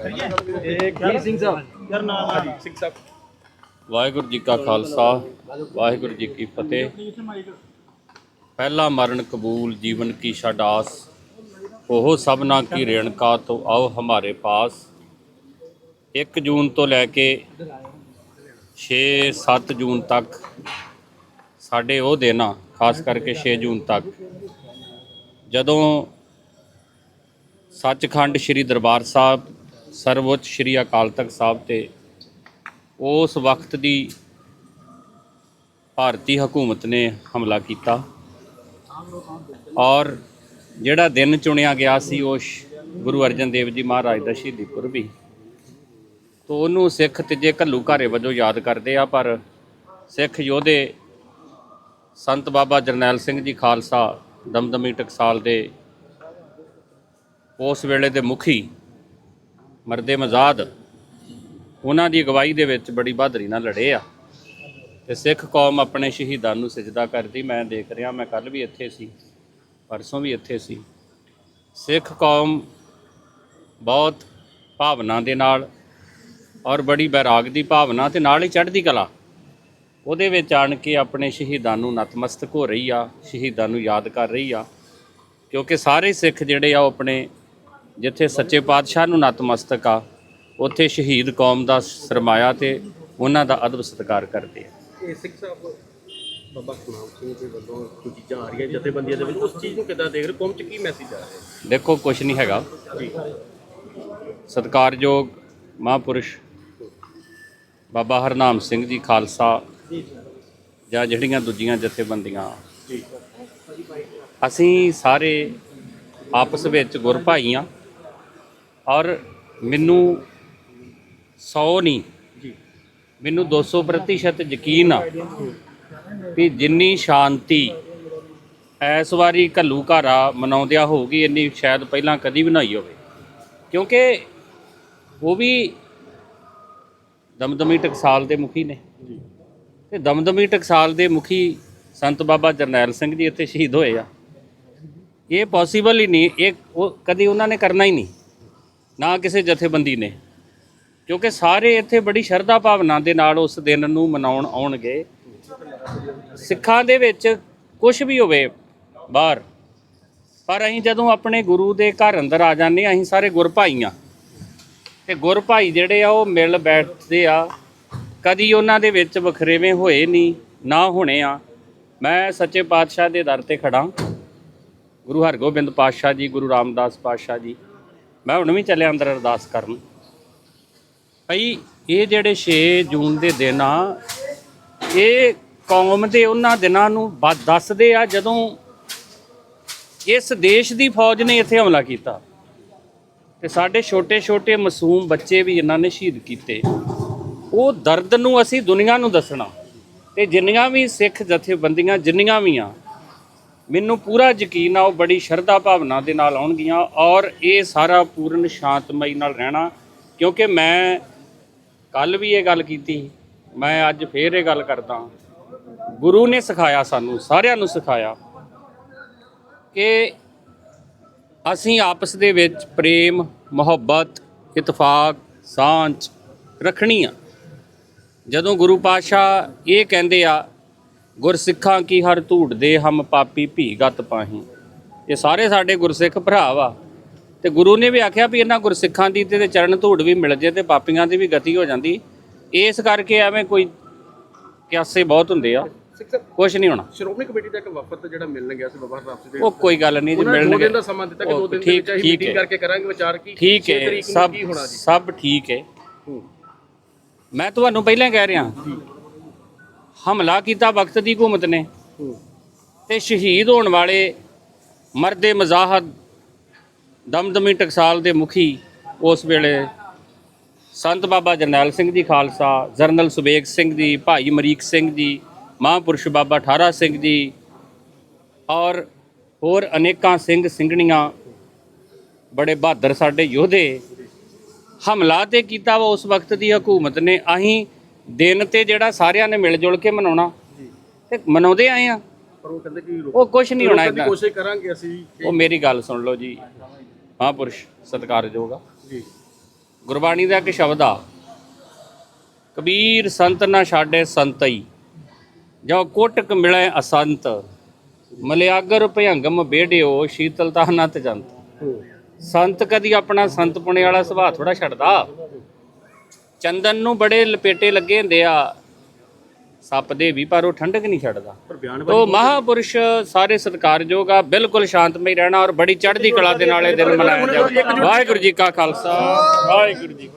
ਸਿੰਘ ਸਾਹਿਬ। ਸਿੰਘ ਸਾਹਿਬ। ਵਾਹਿਗੁਰੂ ਜੀ ਕਾ ਖਾਲਸਾ ਵਾਹਿਗੁਰੂ ਜੀ ਕੀ ਫਤਿਹ। ਪਹਿਲਾ ਮਰਨ ਕਬੂਲ ਜੀਵਨ ਕੀ ਛੱਡ ਆਸ ਉਹ ਸਭਨਾ ਕੀ ਰੇਣਕਾ ਤੋਂ ਆਓ ਹਮਾਰੇ ਪਾਸ। 1 ਜੂਨ ਤੋਂ ਲੈ ਕੇ 6-7 ਜੂਨ ਤੱਕ ਸਾਡੇ ਉਹ ਦਿਨ ਆ ਖਾਸ ਕਰਕੇ 6 ਜੂਨ ਤੱਕ। ਜਦੋਂ ਸੱਚਖੰਡ ਸ੍ਰੀ ਦਰਬਾਰ ਸਾਹਿਬ ਸਰਵਉੱਚ ਸ੍ਰੀ ਅਕਾਲ ਤਖਤ ਸਾਹਿਬ ਤੇ ਉਸ ਵਕਤ ਦੀ ਭਾਰਤੀ ਹਕੂਮਤ ਨੇ ਹਮਲਾ ਕੀਤਾ। ਔਰ ਜਿਹੜਾ ਦਿਨ ਚੁਣਿਆ ਗਿਆ ਸੀ ਉਹ ਸ਼- ਗੁਰੂ ਅਰਜਨ ਦੇਵ ਜੀ ਮਹਾਰਾਜ ਦਾ ਸ਼ਹੀਦੀ ਪੁਰਬੀ ਤੋਂ ਉਹਨੂੰ ਸਿੱਖ ਤੀਜੇ ਘੱਲੂ ਘਾਰੇ ਵਜੋਂ ਯਾਦ ਕਰਦੇ ਆ, ਪਰ ਸਿੱਖ ਯੋਧੇ ਸੰਤ ਬਾਬਾ ਜਰਨੈਲ ਸਿੰਘ ਜੀ ਖਾਲਸਾ ਦਮਦਮੀ ਟਕਸਾਲ ਦੇ ਉਸ ਵੇਲੇ ਦੇ ਮੁਖੀ ਮਰਦੇ ਮਜ਼ਾਦ, ਉਹਨਾਂ ਦੀ ਅਗਵਾਈ ਦੇ ਵਿੱਚ ਬੜੀ ਬਹਾਦਰੀ ਨਾਲ ਲੜੇ ਆ। ਤੇ ਸਿੱਖ ਕੌਮ ਆਪਣੇ ਸ਼ਹੀਦਾਂ ਨੂੰ ਸਜਦਾ ਕਰਦੀ। ਮੈਂ ਦੇਖ ਰਿਹਾ, ਮੈਂ ਕੱਲ ਵੀ ਇੱਥੇ ਸੀ, ਪਰਸੋਂ ਵੀ ਇੱਥੇ ਸੀ। ਸਿੱਖ ਕੌਮ ਬਹੁਤ ਭਾਵਨਾ ਦੇ ਨਾਲ ਔਰ ਬੜੀ ਬੈਰਾਗ ਦੀ ਭਾਵਨਾ ਤੇ ਨਾਲ ਹੀ ਚੜ੍ਹਦੀ ਕਲਾ। ਉਹਦੇ ਵਿੱਚ ਆਣ ਕੇ ਆਪਣੇ ਸ਼ਹੀਦਾਂ ਨੂੰ ਨਤਮਸਤਕ ਹੋ ਰਹੀ ਆ, ਸ਼ਹੀਦਾਂ ਨੂੰ ਯਾਦ ਕਰ ਰਹੀ ਆ। ਕਿਉਂਕਿ ਸਾਰੇ ਸਿੱਖ ਜਿਹੜੇ ਆ, ਉਹ ਆਪਣੇ ਜਿੱਥੇ ਸੱਚੇ ਪਾਤਸ਼ਾਹ ਨੂੰ ਨਤਮਸਤਕ ਆ ਉੱਥੇ ਸ਼ਹੀਦ ਕੌਮ ਦਾ ਸਰਮਾਇਆ ਤੇ ਉਹਨਾਂ ਦਾ ਅਦਬ ਸਤਿਕਾਰ ਕਰਦੇ ਆ। ਇਹ ਸਿੰਘ ਸਾਹਿਬ ਬਾਬਾ ਸੁਨਾਮ ਸਿੰਘ ਦੇ ਵੱਲੋਂ ਕੁਝ ਚੀਜ਼ਾਂ ਆ ਰਹੀਆਂ ਜਥੇਬੰਦੀਆਂ ਦੇ ਵਿੱਚ ਉਸ ਚੀਜ਼ ਨੂੰ ਕਿੱਦਾਂ ਦੇਖ ਰਹੇ ਕੌਮ ਚ ਕੀ ਮੈਸੇਜ ਆ ਰਿਹਾ ਦੇਖੋ ਕੁਝ ਨਹੀਂ ਹੈਗਾ। ਜੀ। ਸਤਿਕਾਰਯੋਗ ਮਹਾਂਪੁਰਸ਼ ਬਾਬਾ ਹਰਨਾਮ ਸਿੰਘ ਜੀ ਖਾਲਸਾ ਜੀ। ਜਿਹੜੀਆਂ ਦੂਜੀਆਂ ਜਥੇਬੰਦੀਆਂ। ਅਸੀਂ ਸਾਰੇ ਆਪਸ ਵਿੱਚ ਗੁਰ ਭਾਈ ਆ। ਔਰ ਮੈਨੂੰ 100 ਨਹੀਂ ਜੀ। ਮੈਨੂੰ 200% ਪ੍ਰਤੀਸ਼ਤ ਯਕੀਨ ਆ ਕਿ ਜਿੰਨੀ ਸ਼ਾਂਤੀ ਇਸ ਵਾਰੀ ਘੱਲੂ ਘਾਰਾ ਮਨਾਉਂਦਿਆਂ ਹੋਊਗੀ ਇੰਨੀ ਸ਼ਾਇਦ ਪਹਿਲਾਂ ਕਦੀ ਵੀ ਨਾ ਹੋਈ ਹੋਵੇ। ਕਿਉਂਕਿ ਉਹ ਵੀ ਦਮਦਮੀ ਟਕਸਾਲ ਦੇ ਮੁਖੀ ਨੇ। ਤੇ ਦਮਦਮੀ ਟਕਸਾਲ ਦੇ ਮੁਖੀ ਸੰਤ ਬਾਬਾ ਜਰਨੈਲ ਸਿੰਘ ਜੀ ਇੱਥੇ ਸ਼ਹੀਦ ਹੋਏ ਆ। ਇਹ ਪੋਸੀਬਲ ਹੀ ਨਹੀਂ ਇਹ ਉਹ ਕਦੀ ਉਹਨਾਂ ਨੇ ਕਰਨਾ ਹੀ ਨਹੀਂ। ਨਾ ਕਿਸੇ ਜਥੇਬੰਦੀ ਨੇ। ਕਿਉਂਕਿ ਸਾਰੇ ਇੱਥੇ ਬੜੀ ਸ਼ਰਧਾ ਭਾਵਨਾ ਦੇ ਨਾਲ ਉਸ ਦਿਨ ਨੂੰ ਮਨਾਉਣ ਆਉਣਗੇ। ਸਿੱਖਾਂ ਦੇ ਵਿੱਚ ਕੁਝ ਵੀ ਹੋਵੇ ਬਾਹਰ, ਪਰ ਅਸੀਂ ਜਦੋਂ ਆਪਣੇ ਗੁਰੂ ਦੇ ਘਰ ਅੰਦਰ ਆ ਜਾਂਦੇ ਅਸੀਂ ਸਾਰੇ ਗੁਰਭਾਈ ਆ ਤੇ ਗੁਰ ਜਿਹੜੇ ਆ, ਉਹ ਮਿਲ ਬੈਠਦੇ ਆ। ਕਦੀ ਉਹਨਾਂ ਦੇ ਵਿੱਚ ਵਖਰੇਵੇਂ ਹੋਏ ਨਹੀਂ, ਨਾ ਹੋਣੇ ਆ। ਮੈਂ ਸੱਚੇ ਪਾਤਸ਼ਾਹ ਦੇ ਦਰ ਤੇ ਖੜਾ ਗੁਰੂ ਹਰਗੋਬਿੰਦ ਪਾਤਸ਼ਾਹ ਜੀ, ਗੁਰੂ ਰਾਮਦਾਸ ਪਾਤਸ਼ਾਹ ਜੀ। ਮੈਂ ਹੁਣ ਵੀ ਚੱਲਿਆ ਅੰਦਰ ਅਰਦਾਸ ਕਰਨ। ਭਈ ਇਹ ਜਿਹੜੇ 6 ਜੂਨ ਦੇ ਦਿਨ ਆ, ਇਹ ਕੌਮ ਦੇ ਉਹਨਾਂ ਦਿਨਾਂ ਨੂੰ ਬ- ਦੱਸਦੇ ਆ ਜਦੋਂ ਇਸ ਦੇਸ਼ ਦੀ ਫੌਜ ਨੇ ਇੱਥੇ ਹਮਲਾ ਕੀਤਾ। ਤੇ ਸਾਡੇ ਛੋਟੇ-ਛੋਟੇ ਮਾਸੂਮ ਬੱਚੇ ਵੀ ਇਹਨਾਂ ਨੇ ਸ਼ਹੀਦ ਕੀਤੇ। ਉਹ ਦਰਦ ਨੂੰ ਅਸੀਂ ਦੁਨੀਆ ਨੂੰ ਦੱਸਣਾ। ਤੇ ਜਿੰਨੀਆਂ ਵੀ ਸਿੱਖ ਜਥੇਬੰਦੀਆਂ, ਜਿੰਨੀਆਂ ਵੀ ਆ ਮੈਨੂੰ ਪੂਰਾ ਯਕੀਨ ਆ, ਉਹ ਬੜੀ ਸ਼ਰਧਾ ਭਾਵਨਾ ਦੇ ਨਾਲ ਆਉਣਗੀਆਂ ਔਰ ਇਹ ਸਾਰਾ ਪੂਰਨ ਸ਼ਾਂਤਮਈ ਨਾਲ ਰਹਿਣਾ, ਕਿਉਂਕਿ ਮੈਂ ਕੱਲ ਵੀ ਇਹ ਗੱਲ ਕੀਤੀ, ਮੈਂ ਅੱਜ ਫੇਰ ਇਹ ਗੱਲ ਕਰਦਾ ਗੁਰੂ ਨੇ ਸਿਖਾਇਆ ਸਾਨੂੰ, ਸਾਰਿਆਂ ਨੂੰ ਸਿਖਾਇਆ ਕਿ ਅਸੀਂ ਆਪਸ ਦੇ ਵਿੱਚ ਪ੍ਰੇਮ, ਮੁਹੱਬਤ, ਇਤਫਾਕ, ਸਾਂਝ ਰੱਖਣੀ ਆ। ਜਦੋਂ ਗੁਰੂ ਪਾਤਸ਼ਾਹ ਇਹ ਕਹਿੰਦੇ ਆ ਗੁਰਸਿੱਖਾਂ ਕੀ ਹਰ ਧੂੜ ਦੇ ਹਮ ਪਾਪੀ ਭੀਗਤ ਪਾਹੀ। ਇਹ ਸਾਰੇ ਸਾਡੇ ਗੁਰਸਿੱਖ ਭਰਾ ਵਾ। ਤੇ ਗੁਰੂ ਨੇ ਵੀ ਆਖਿਆ ਵੀ ਇਹਨਾਂ ਗੁਰਸਿੱਖਾਂ ਦੀ ਤੇ ਚਰਨ ਧੂੜ ਵੀ ਮਿਲ ਜੇ ਤੇ ਪਾਪੀਆਂ ਦੀ ਵੀ ਗਤੀ ਹੋ ਜਾਂਦੀ। ਇਸ ਕਰਕੇ ਐਵੇਂ ਕੋਈ ਕਿਆਸੇ ਬਹੁਤ ਹੁੰਦੇ ਆ। ਕੁਝ ਨਹੀਂ ਹੋਣਾ। ਸ਼੍ਰੋਮਣੀ ਕਮੇਟੀ ਦਾ ਇੱਕ ਵਫਦ ਜਿਹੜਾ ਮਿਲਣ ਗਿਆ ਸੀ ਬਾਬਾ ਹਰਨਾਮ ਸਿੰਘ ਦੇ ਉਹ ਕੋਈ ਗੱਲ ਨਹੀਂ ਜੀ ਉਹਨਾਂ ਨੇ ਦੋ ਸਮਾਂ ਦਿੱਤਾ ਕਿ ਦੋ ਦਿਨ ਦੇ ਵਿੱਚ ਅਸੀਂ ਮੀਟਿੰਗ। ਕਰਕੇ ਕਰਾਂਗੇ ਵਿਚਾਰ ਕੀ ਠੀਕ ਹੈ। ਸਭ ਠੀਕ ਹੈ। ਮੈਂ ਤੁਹਾਨੂੰ ਪਹਿਲਾਂ ਕਹਿ ਰਿਹਾ ਹਮਲਾ ਕੀਤਾ ਵਕਤ ਦੀ ਹਕੂਮਤ ਨੇ। ਤੇ ਸ਼ਹੀਦ ਹੋਣ ਵਾਲੇ ਮਰਦੇ ਮਜ਼ਾਹਦ ਦਮਦਮੀ ਟਕਸਾਲ ਦੇ ਮੁਖੀ ਉਸ ਵੇਲੇ ਸੰਤ ਬਾਬਾ ਜਰਨੈਲ ਸਿੰਘ ਜੀ ਖਾਲਸਾ ਜਰਨਲ ਸੁਬੇਗ ਸਿੰਘ ਜੀ ਭਾਈ ਮਰੀਕ ਸਿੰਘ ਜੀ ਮਹਾਂਪੁਰਸ਼ ਬਾਬਾ ਠਾਰਾ ਸਿੰਘ ਜੀ ਔਰ ਹੋਰ ਅਨੇਕਾਂ ਸਿੰਘ ਸਿੰਘਣੀਆਂ ਬੜੇ ਬਹਾਦਰ ਸਾਡੇ ਯੋਧੇ ਹਮਲਾ ਤੇ ਕੀਤਾ ਵਾ ਉਸ ਵਕਤ ਦੀ ਹਕੂਮਤ ਨੇ। ਅਸੀਂ ਦਿਨ ਤੇ ਜਿਹੜਾ ਸਾਰਿਆਂ ਨੇ ਮਿਲ ਜੁਲ ਕੇ ਮਨਾਉਣਾ ਤੇ ਮਨਾਉਂਦੇ ਆਏ ਆ। ਪਰ ਉਹ ਕਹਿੰਦੇ ਕਿ ਉਹ ਕੁਝ ਨਹੀਂ ਹੋਣਾ ਇਦਾਂ ਕੋਸ਼ਿਸ਼ ਕਰਾਂਗੇ ਅਸੀਂ ਉਹ ਮੇਰੀ ਗੱਲ ਸੁਣ ਲਓ ਜੀ। ਮਹਾਂਪੁਰਸ਼ ਸਤਿਕਾਰਯੋਗ ਆ। ਜੀ। ਗੁਰਬਾਣੀ ਦਾ ਇੱਕ ਸ਼ਬਦ ਆ। ਕਬੀਰ ਸੰਤ ਨਾ ਛਾੜੇ ਸੰਤਈ ਜੋ ਕੋਟਕ ਮਿਲੇ ਅਸੰਤ ਮਲਿਆਗਰ ਭਯੰਗਮ ਬੇੜਿਓ ਸ਼ੀਤਲਤਾ ਨਤ ਜੰਤ। ਸੰਤ ਕਦੀ ਆਪਣਾ ਸੰਤ ਪੁਣੇ ਵਾਲਾ ਸੁਭਾਅ ਥੋੜਾ ਛੱਡਦਾ? ਚੰਦਨ ਨੂੰ ਬੜੇ ਲਪੇਟੇ ਲੱਗੇ ਹੁੰਦੇ ਆ। ਸੱਪ ਦੇ ਵੀ ਪਰ ਉਹ ਠੰਡਕ ਨਹੀਂ ਛੱਡਦਾ। ਪਰ ਤੋ ਮਹਾਪੁਰਸ਼ ਸਾਰੇ ਸਤਿਕਾਰਯੋਗ ਆ ਬਿਲਕੁਲ ਸ਼ਾਂਤਮਈ ਰਹਿਣਾ ਔਰ ਬੜੀ ਚੜ੍ਹਦੀ ਕਲਾ ਦੇ ਨਾਲ ਇਹ ਦਿਨ ਮਨਾਇਆ ਜਾਵੇ ਵਾਹਿਗੁਰੂ ਜੀ ਕਾ ਖਾਲਸਾ ਵਾਹਿਗੁਰੂ ਜੀ